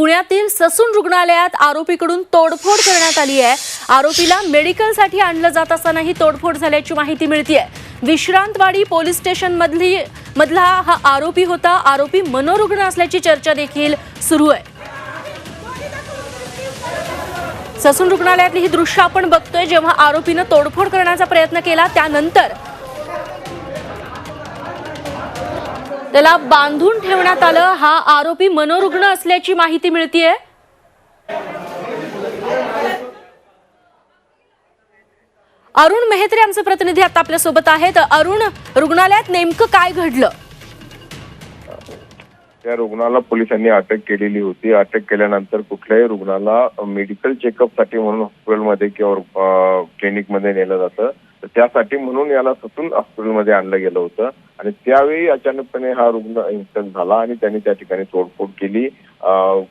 पुण्यातील ससून रुग्णालयात आरोपीकडून तोडफोड करण्यात आली आहे. आरोपीला मेडिकलसाठी आणलं जात असताना ही तोडफोड झाल्याची माहिती मिळतीये. विश्रांतवाडी पोलीस स्टेशन मधली मधला हा आरोपी होता. आरोपी मनोरुग्ण असल्याची चर्चा देखील सुरू आहे. ससून रुग्णालयातली ही दृश्य आपण बघतोय. जेव्हा आरोपीनं तोडफोड करण्याचा प्रयत्न केला त्यानंतर त्याला बांधून ठेवण्यात आलं. हा आरोपी मनोरुग्ण असल्याची माहिती मिळतीये. अरुण मेहत्रे आमचे प्रतिनिधी आता आपल्यासोबत आहेत. अरुण रुग्णालयात नेमकं काय घडलं? त्या रुग्णाला पोलिसांनी अटक केलेली होती. अटक केल्यानंतर कुठल्याही रुग्णाला मेडिकल चेकअपसाठी म्हणून हॉस्पिटलमध्ये किंवा क्लिनिकमध्ये नेलं जातं. त्यासाठी म्हणून याला ससून हॉस्पिटलमध्ये आणलं गेलं होतं. आणि त्यावेळी अचानकपणे हा रुग्ण इन्सिडेंट झाला आणि त्यांनी त्या ठिकाणी तोडफोड केली.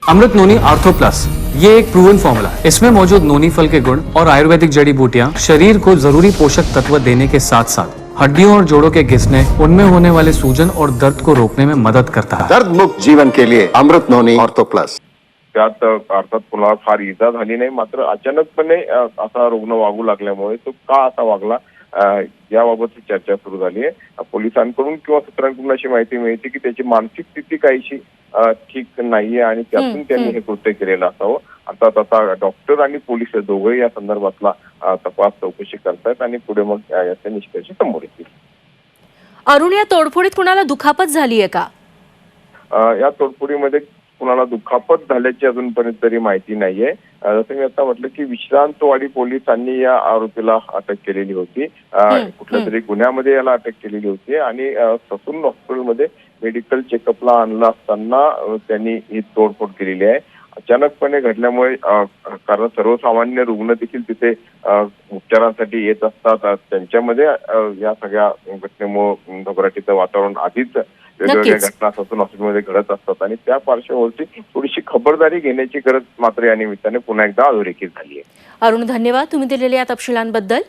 अमृत नोनी आर्थो प्लस ये एक प्रूवन फॉर्मूला इसमें मौजूद नोनी फल के गुण और आयुर्वेदिक जड़ी बूटियाँ शरीर को जरूरी पोषक तत्व देने के साथ साथ हड्डियों और जोड़ों के घिसने उनमें होने वाले सूजन और दर्द को रोकने में मदद करता है। दर्द मुक्त जीवन के लिए अमृत नोनी ऑर्थो प्लस त्यात अर्थात कुणाला फार इजा झाली नाही मात्र अचानकपणे असा रुग्ण वागू लागल्यामुळे तो का असा वागला? याबाबतची चर्चा सुरू झाली आहे. पोलिसांकडून किंवा सूत्रांकडून अशी माहिती मिळते की त्याची मानसिक स्थिती काहीशी ठीक नाहीये आणि त्यातून त्यांनी हे कृत्य केलेलं असावं. आता डॉक्टर आणि पोलीस दोघंही या संदर्भातला तपास चौकशी करतायत आणि पुढे मग याचे निष्कर्ष समोर येतील. अरुण या तोडफोडीत कुणाला दुखापत झालीये का? अ, या तोडफोडीमध्ये कुणाला दुखापत झाल्याची अजूनपर्यंत तरी माहिती नाहीये. जसं मी आता म्हटलं की विश्रांतवाडी पोलिसांनी या आरोपीला अटक केलेली होती. कुठल्या तरी गुन्ह्यामध्ये याला अटक केलेली होती आणि ससून हॉस्पिटलमध्ये मेडिकल चेकअपला आणलं असताना त्यांनी ही तोडफोड केलेली आहे. अचानकपणे घडल्यामुळे कारण सर्वसामान्य रुग्ण देखील तिथे उपचारांसाठी येत असतात. त्यांच्यामध्ये या सगळ्या घटनेमुळे घबराटीचं वातावरण आधीच वेगवेगळ्या. घटना ससून हॉस्पिटलमध्ये घडत असतात. आणि त्या पार्श्वभूमीवरती थोडीशी खबरदारी घेण्याची गरज मात्र या निमित्ताने पुन्हा एकदा अधोरेखित झाली आहे. अरुण धन्यवाद. तुम्ही दिलेल्या या तपशिलांबद्दल.